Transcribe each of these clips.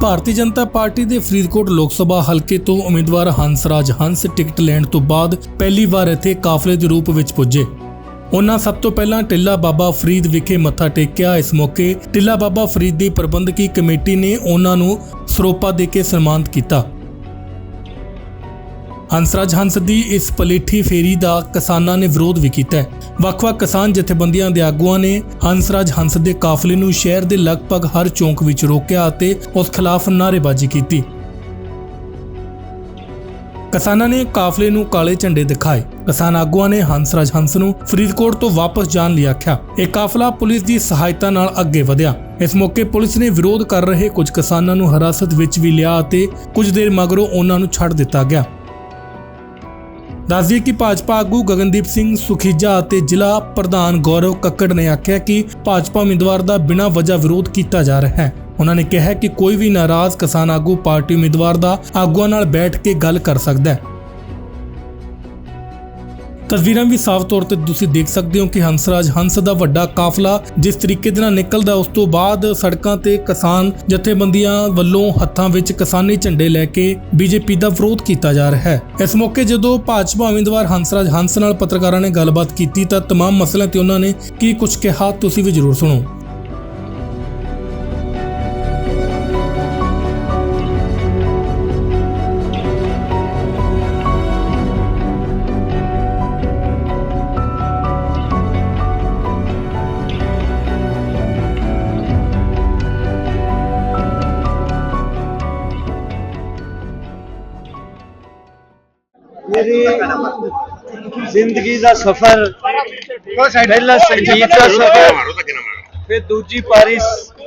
Bharatiya Janata party ਦੇ ਫਰੀਦਕੋਟ ਲੋਕ ਸਭਾ ਹਲਕੇ ਤੋਂ ਉਮੀਦਵਾਰ ਹੰਸਰਾਜ ਹੰਸ ਟਿਕਟ ਲੈਣ ਤੋਂ ਬਾਅਦ ਪਹਿਲੀ ਵਾਰ ਇੱਥੇ ਕਾਫਲੇ ਦੇ ਰੂਪ ਵਿੱਚ ਪੁੱਜੇ। ਉਹਨਾਂ ਸਭ ਤੋਂ ਪਹਿਲਾਂ ਟਿੱਲਾ ਬਾਬਾ ਫਰੀਦ ਵਿਖੇ ਮੱਥਾ ਟੇਕਿਆ। ਇਸ ਮੌਕੇ ਟਿੱਲਾ ਬਾਬਾ ਫਰੀਦ ਦੀ ਪ੍ਰਬੰਧਕੀ ਕਮੇਟੀ ਨੇ ਉਹਨਾਂ ਨੂੰ ਸਰੋਪਾ ਦੇ ਕੇ ਸਨਮਾਨਿਤ ਕੀਤਾ। ਹੰਸਰਾਜ ਹੰਸ ਦੀ ਇਸ ਪਲੇਠੀ ਫੇਰੀ ਦਾ ਕਿਸਾਨਾਂ ਨੇ ਵਿਰੋਧ ਵੀ ਕੀਤਾ ਹੈ। ਵੱਖ-ਵੱਖ ਕਿਸਾਨ ਜਥੇਬੰਦੀਆਂ ਦੇ ਆਗੂਆਂ ਨੇ ਹੰਸਰਾਜ ਹੰਸ ਦੇ ਕਾਫਲੇ ਨੂੰ ਸ਼ਹਿਰ ਦੇ ਲਗਭਗ ਹਰ ਚੌਂਕ ਵਿੱਚ ਰੋਕਿਆ ਅਤੇ ਉਸ ਖਿਲਾਫ ਨਾਅਰੇਬਾਜ਼ੀ ਕੀਤੀ। ਕਿਸਾਨਾਂ ਨੇ ਕਾਫਲੇ ਨੂੰ ਕਾਲੇ ਝੰਡੇ ਦਿਖਾਏ। ਕਿਸਾਨ ਆਗੂਆਂ ਨੇ ਹੰਸਰਾਜ ਹੰਸ ਨੂੰ ਫਰੀਦਕੋਟ ਤੋਂ ਵਾਪਸ ਜਾਣ ਲਈ ਆਖਿਆ। ਇਹ ਕਾਫਲਾ ਪੁਲਿਸ ਦੀ ਸਹਾਇਤਾ ਨਾਲ ਅੱਗੇ ਵਧਿਆ। ਇਸ ਮੌਕੇ ਪੁਲਿਸ ਨੇ ਵਿਰੋਧ ਕਰ ਰਹੇ ਕੁਝ ਕਿਸਾਨਾਂ ਨੂੰ ਹਿਰਾਸਤ ਵਿੱਚ ਵੀ ਲਿਆ ਅਤੇ ਕੁਝ ਦੇਰ ਮਗਰੋਂ ਉਹਨਾਂ ਨੂੰ ਛੱਡ ਦਿੱਤਾ ਗਿਆ। ਦੱਸਦੀਏ ਕਿ ਭਾਜਪਾ ਆਗੂ ਗਗਨਦੀਪ ਸਿੰਘ ਸੁਖੀਜਾ ਅਤੇ ਜ਼ਿਲ੍ਹਾ ਪ੍ਰਧਾਨ ਗੌਰਵ ਕੱਕੜ ਨੇ ਆਖਿਆ ਕਿ ਭਾਜਪਾ ਉਮੀਦਵਾਰ ਦਾ ਬਿਨਾਂ ਵਜ੍ਹਾ ਵਿਰੋਧ ਕੀਤਾ ਜਾ ਰਿਹਾ ਹੈ। ਉਹਨਾਂ ਨੇ ਕਿਹਾ ਕਿ ਕੋਈ ਵੀ ਨਾਰਾਜ਼ ਕਿਸਾਨ ਆਗੂ ਪਾਰਟੀ ਉਮੀਦਵਾਰ ਦਾ ਆਗੂਆਂ ਨਾਲ ਬੈਠ ਕੇ ਗੱਲ ਕਰ ਸਕਦਾ ਹੈ। ਤਸਵੀਰਾਂ ਵੀ ਸਾਫ਼ ਤੌਰ ਤੇ ਤੁਸੀਂ ਦੇਖ ਸਕਦੇ ਹੋ ਕਿ ਹੰਸਰਾਜ ਹੰਸ ਦਾ ਵੱਡਾ ਕਾਫਲਾ ਜਿਸ ਤਰੀਕੇ ਦੇ ਨਾਲ ਨਿਕਲਦਾ ਉਸ ਤੋਂ ਬਾਅਦ ਸੜਕਾਂ ਤੇ ਕਿਸਾਨ ਜਥੇਬੰਦੀਆਂ ਵੱਲੋਂ ਹੱਥਾਂ ਵਿੱਚ ਕਿਸਾਨੀ ਝੰਡੇ ਲੈ ਕੇ ਬੀਜੇਪੀ ਦਾ ਵਿਰੋਧ ਕੀਤਾ ਜਾ ਰਿਹਾ ਹੈ ਇਸ ਮੌਕੇ ਜਦੋਂ ਭਾਜਪਾ ਉਮੀਦਵਾਰ ਹੰਸਰਾਜ ਹੰਸ ਨਾਲ ਪੱਤਰਕਾਰਾਂ ਨੇ ਗੱਲਬਾਤ ਕੀਤੀ ਤਾਂ तमाम ਮਸਲਿਆਂ ਤੇ ਉਹਨਾਂ ਨੇ ਕੀ ਕੁਝ ਕਿਹਾ ਤੁਸੀਂ ਵੀ ਜ਼ਰੂਰ ਸੁਣੋ ਮੇਰੀ ਜ਼ਿੰਦਗੀ ਦਾ ਸਫ਼ਰ ਪਹਿਲਾ ਸੰਗੀਤ ਦਾ ਸਫ਼ਰ ਫਿਰ ਦੂਜੀ ਪਾਰੀ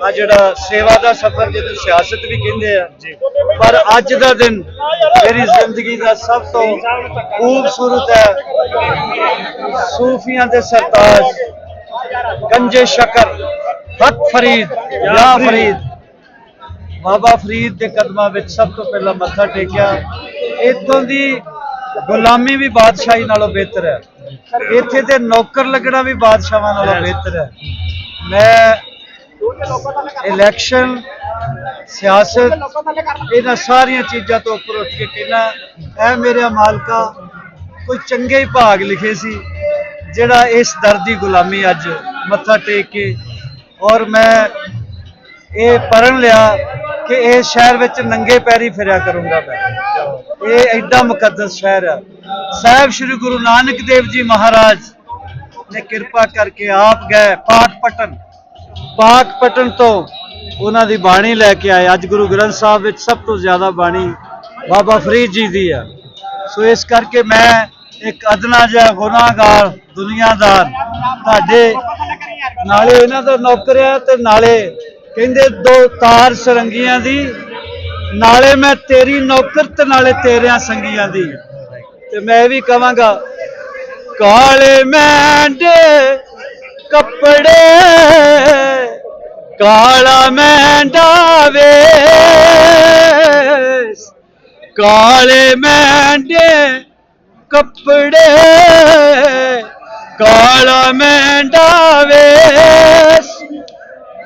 ਆ ਜਿਹੜਾ ਸੇਵਾ ਦਾ ਸਫ਼ਰ ਜਿਹਨੂੰ ਸਿਆਸਤ ਵੀ ਕਹਿੰਦੇ ਆ। ਪਰ ਅੱਜ ਦਾ ਦਿਨ ਮੇਰੀ ਜ਼ਿੰਦਗੀ ਦਾ ਸਭ ਤੋਂ ਖੂਬਸੂਰਤ ਹੈ। ਸੂਫੀਆਂ ਦੇ ਸਰਤਾਜ ਗੰਜੇ ਸ਼ਕਰ ਹਕ ਫਰੀਦ ਯਾ ਫਰੀਦ। ਬਾਬਾ ਫਰੀਦ ਦੇ ਕਦਮਾਂ ਵਿੱਚ ਸਭ ਤੋਂ ਪਹਿਲਾਂ ਮੱਥਾ ਟੇਕਿਆ। ਇੱਥੋਂ ਦੀ ਗੁਲਾਮੀ ਵੀ ਬਾਦਸ਼ਾਹੀ ਨਾਲੋਂ ਬਿਹਤਰ ਹੈ। ਇੱਥੇ ਤੇ ਨੌਕਰ ਲੱਗਣਾ ਵੀ ਬਾਦਸ਼ਾਹਾਂ ਨਾਲੋਂ ਬਿਹਤਰ ਹੈ। ਮੈਂ ਇਲੈਕਸ਼ਨ ਸਿਆਸਤ ਇਹਨਾਂ ਸਾਰੀਆਂ ਚੀਜ਼ਾਂ ਤੋਂ ਉੱਪਰ ਉੱਠ ਕੇ ਕਹਿਣਾ ਇਹ ਮੇਰੇ ਮਾਲਕਾ ਕੋਈ ਚੰਗੇ ਹੀ ਭਾਗ ਲਿਖੇ ਸੀ ਜਿਹੜਾ ਇਸ ਦਰ ਦੀ ਗੁਲਾਮੀ ਅੱਜ ਮੱਥਾ ਟੇਕ ਕੇ ਔਰ ਮੈਂ ਇਹ ਪੜਨ ਲਿਆ ਕਿ ਇਸ ਸ਼ਹਿਰ ਵਿੱਚ ਨੰਗੇ ਪੈਰੀ ਫਿਰਿਆ ਕਰੂੰਗਾ ਮੈਂ। ਇਹ ਐਡਾ ਮੁਕੱਦਸ ਸ਼ਹਿਰ ਹੈ ਸਾਹਿਬ ਸ੍ਰੀ ਗੁਰੂ ਨਾਨਕ ਦੇਵ ਜੀ ਮਹਾਰਾਜ ਨੇ ਕਿਰਪਾ ਕਰਕੇ ਆਪ ਗਏ ਪਾਕ ਪਟਨ। ਪਾਕ ਪਟਨ ਤੋਂ ਉਹਨਾਂ ਦੀ ਬਾਣੀ ਲੈ ਕੇ ਆਏ। ਅੱਜ ਗੁਰੂ ਗ੍ਰੰਥ ਸਾਹਿਬ ਵਿੱਚ ਸਭ ਤੋਂ ਜ਼ਿਆਦਾ ਬਾਣੀ ਬਾਬਾ ਫਰੀਦ ਜੀ ਦੀ ਹੈ ਸੋ ਇਸ ਕਰਕੇ ਮੈਂ ਇੱਕ ਅਦਨਾ ਜਿਹਾ ਗੁਨਾਹਗਾਰ, ਦੁਨੀਆਦਾਰ, ਤੁਹਾਡੇ ਨਾਲੇ ਇਹਨਾਂ ਦਾ ਨੌਕਰ ਆ ਤੇ ਨਾਲੇ ਕਹਿੰਦੇ ਦੋ ਤਾਰ ਸਰੰਗੀਆਂ ਦੀ ਨਾਲੇ ਮੈਂ ਤੇਰੀ ਨੌਕਰ ਤੇ ਨਾਲੇ ਤੇਰਿਆਂ ਸੰਗੀਆਂ ਦੀ। ਤੇ ਮੈਂ ਇਹ ਵੀ ਕਵਾਂਗਾ ਕਾਲੇ ਮੈਂਡੇ ਕੱਪੜੇ, ਕਾਲਾ ਮੈਂਡਾ ਵੇਸ, ਕਾਲੇ ਮੈਂਡੇ ਕੱਪੜੇ, ਕਾਲਾ ਮੈਂਡਾ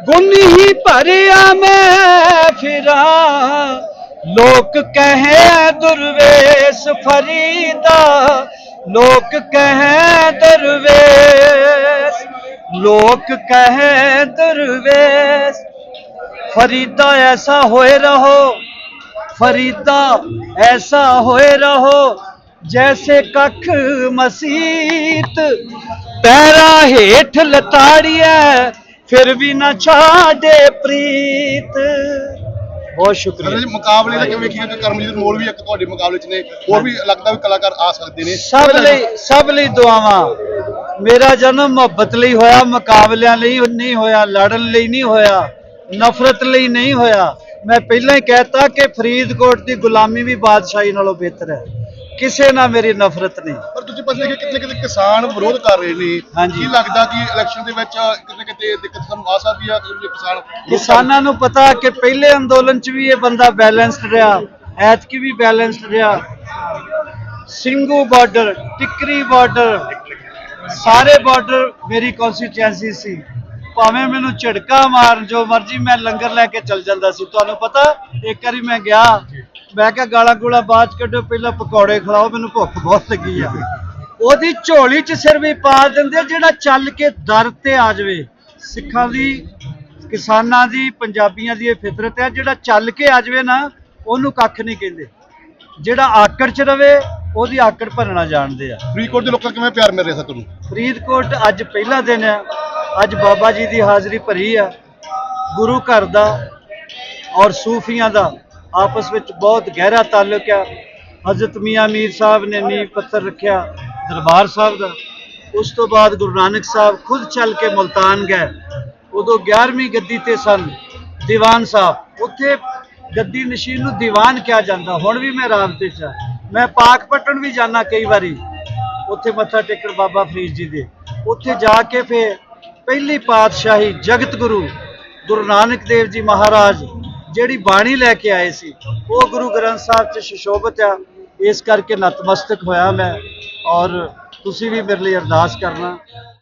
ਗੁਣ ਹੀ ਭਰਿਆ ਮੈਂ ਫਿਰਾਂ। ਲੋਕ ਕਹੇ ਦੁਰਵੇਸ਼ ਫਰੀਦਾ। ਲੋਕ ਕਹੇ ਦਰਵੇਸ਼। ਲੋਕ ਕਹੇ ਦਰਵੇਸ਼। ਫਰੀਦਾ ਐਸਾ ਹੋਏ ਰਹੋ। ਫਰੀਦਾ ਐਸਾ ਹੋਏ ਰਹੋ, ਜੈਸੇ ਕੱਖ ਮਸੀਤ। ਪੈਰਾ ਹੇਠ ਲਤਾੜੀਐ ਫਿਰ ਵੀ ਨਾ ਛਾੜੇ ਪ੍ਰੀਤ। ਬਹੁਤ ਸ਼ੁਕਰੀਆ। ਜੀ ਮੁਕਾਬਲੇ ਦਾ ਕਿਵੇਂ ਵੇਖੀਏ ਕਿ ਕਰਮਜੀਤ ਮੋਲ ਵੀ ਇੱਕ ਤੁਹਾਡੇ ਮੁਕਾਬਲੇ 'ਚ ਨੇ ਹੋਰ ਵੀ ਲੱਗਦਾ ਵੀ ਕਲਾਕਾਰ ਆ ਸਕਦੇ ਨੇ। ਸਭ ਲਈ ਸਭ ਲਈ ਦੁਆਵਾਂ। ਮੇਰਾ ਜਨਮ ਮੁਹੱਬਤ ਲਈ ਹੋਇਆ ਮੁਕਾਬਲਿਆਂ ਲਈ ਨਹੀਂ ਹੋਇਆ ਲੜਨ ਲਈ ਨਹੀਂ ਹੋਇਆ ਨਫ਼ਰਤ ਲਈ ਨਹੀਂ ਹੋਇਆ। ਮੈਂ ਪਹਿਲਾਂ ਹੀ ਕਹਿਤਾ ਕਿ ਫਰੀਦਕੋਟ ਦੀ ਗੁਲਾਮੀ ਵੀ ਬਾਦਸ਼ਾਹੀ ਨਾਲੋਂ ਬਿਹਤਰ ਹੈ। ਕਿਸੇ ਨਾਲ ਮੇਰੀ ਨਫ਼ਰਤ ਨਹੀਂ। ਪਰ ਦੂਜੇ ਪਾਸੇ ਕਿ ਕਿਤੇ ਕਿਤੇ ਕਿਸਾਨ ਵਿਰੋਧ ਕਰ ਰਹੇ ਨੇ। ਹਾਂਜੀ। ਕੀ ਲੱਗਦਾ ਕਿ ਇਲੈਕਸ਼ਨ ਦੇ ਵਿੱਚ ਕਿਤੇ ਕਿਤੇ ਦਿੱਕਤ ਸਾਨੂੰ ਆ ਸਕਦੀ ਆ? ਕਿ ਕਿਸਾਨ ਕਿਸਾਨਾਂ ਨੂੰ ਪਤਾ ਕਿ ਪਹਿਲੇ ਅੰਦੋਲਨ 'ਚ ਵੀ ਇਹ ਬੰਦਾ ਬੈਲੈਂਸਡ ਰਿਹਾ ਐਤਕੀ ਵੀ ਬੈਲੈਂਸਡ ਰਿਹਾ। ਸਿੰਘੂ ਬਾਰਡਰ ਟਿਕਰੀ ਬਾਰਡਰ ਸਾਰੇ ਬਾਰਡਰ ਮੇਰੀ ਕਨਸਟੀਚੁਐਂਸੀ ਸੀ। ਭਾਵੇਂ ਮੈਨੂੰ ਝਟਕਾ ਮਾਰਨ ਜੋ ਮਰਜ਼ੀ ਮੈਂ ਲੰਗਰ ਲੈ ਕੇ ਚੱਲ ਜਾਂਦਾ ਸੀ ਤੁਹਾਨੂੰ ਪਤਾ ਇੱਕ ਵਾਰੀ ਮੈਂ ਗਿਆ ਮੈਂ ਕਿਹਾ ਗਾਲਾਂ ਗੂਲਾ ਬਾਅਦ 'ਚ ਕੱਢੋ ਪਹਿਲਾਂ ਪਕੌੜੇ ਖਿਲਾਓ ਮੈਨੂੰ ਭੁੱਖ ਬਹੁਤ ਲੱਗੀ ਆ। ਉਹਦੀ ਝੋਲੀ 'ਚ ਸਿਰ ਵੀ ਪਾ ਦਿੰਦੇ ਜਿਹੜਾ ਚੱਲ ਕੇ ਦਰ ਤੇ ਆ ਜਾਵੇ। ਸਿੱਖਾਂ ਦੀ ਕਿਸਾਨਾਂ ਦੀ ਪੰਜਾਬੀਆਂ ਦੀ ਇਹ ਫਿਤਰਤ ਹੈ ਜਿਹੜਾ ਚੱਲ ਕੇ ਆ ਜਾਵੇ ਨਾ ਉਹਨੂੰ ਕੱਖ ਨਹੀਂ ਕਹਿੰਦੇ। ਜਿਹੜਾ ਆਕੜ 'ਚ ਰਵੇ ਉਹਦੀ ਆਕੜ ਭਰਨਾ ਜਾਣਦੇ ਆ। ਫਰੀਦਕੋਟ ਦੇ ਲੋਕਾਂ ਕਿਵੇਂ ਪਿਆਰ ਮਿਲ ਰਿਹਾ ਸਰ ਤੁਹਾਨੂੰ? ਫਰੀਦਕੋਟ ਅੱਜ ਪਹਿਲਾ ਦਿਨ ਹੈ ਅੱਜ ਬਾਬਾ ਜੀ ਦੀ ਹਾਜ਼ਰੀ ਭਰੀ ਆ। ਗੁਰੂ ਘਰ ਦਾ ਔਰ ਸੂਫੀਆਂ ਦਾ। ਆਪਸ ਵਿੱਚ ਬਹੁਤ ਗਹਿਰਾ ਤਾਲੁਕ ਆ। ਹਜ਼ਰਤ ਮੀਆਂ ਮੀਰ ਸਾਹਿਬ ਨੇ ਨੀਂਹ ਪੱਥਰ ਰੱਖਿਆ ਦਰਬਾਰ ਸਾਹਿਬ ਦਾ। ਉਸ ਤੋਂ ਬਾਅਦ ਗੁਰੂ ਨਾਨਕ ਸਾਹਿਬ ਖੁਦ ਚੱਲ ਕੇ ਮੁਲਤਾਨ ਗਏ। ਉਦੋਂ 11ਵੀਂ ਗੱਦੀ ਤੇ ਸਨ ਦੀਵਾਨ ਸਾਹਿਬ। ਉੱਥੇ ਗੱਦੀ ਨਸ਼ੀਨ ਨੂੰ ਦੀਵਾਨ ਕਿਹਾ ਜਾਂਦਾ। ਹੁਣ ਵੀ ਮੈਂ ਰਾਮ 'ਤੇ ਆ ਮੈਂ ਪਾਕ ਪਟਣ ਵੀ ਜਾਣਾ ਕਈ ਵਾਰੀ। ਉੱਥੇ ਮੱਥਾ ਟੇਕਣ ਬਾਬਾ ਫਰੀਦ ਜੀ ਦੇ। ਉੱਥੇ ਜਾ ਕੇ ਫਿਰ ਪਹਿਲੀ ਪਾਤਸ਼ਾਹੀ ਜਗਤ ਗੁਰੂ ਗੁਰੂ ਨਾਨਕ ਦੇਵ ਜੀ ਮਹਾਰਾਜ ਜਿਹੜੀ ਬਾਣੀ ਲੈ ਕੇ ਆਏ ਸੀ, ਉਹ ਗੁਰੂ ਗ੍ਰੰਥ ਸਾਹਿਬ 'ਚ ਸ਼ਿਸ਼ੋਭਤ ਆ। ਇਸ ਕਰਕੇ ਨਤਮਸਤਕ ਹੋਇਆ ਮੈਂ ਔਰ ਤੁਸੀਂ ਵੀ ਮੇਰੇ ਲਈ ਅਰਦਾਸ ਕਰਨਾ।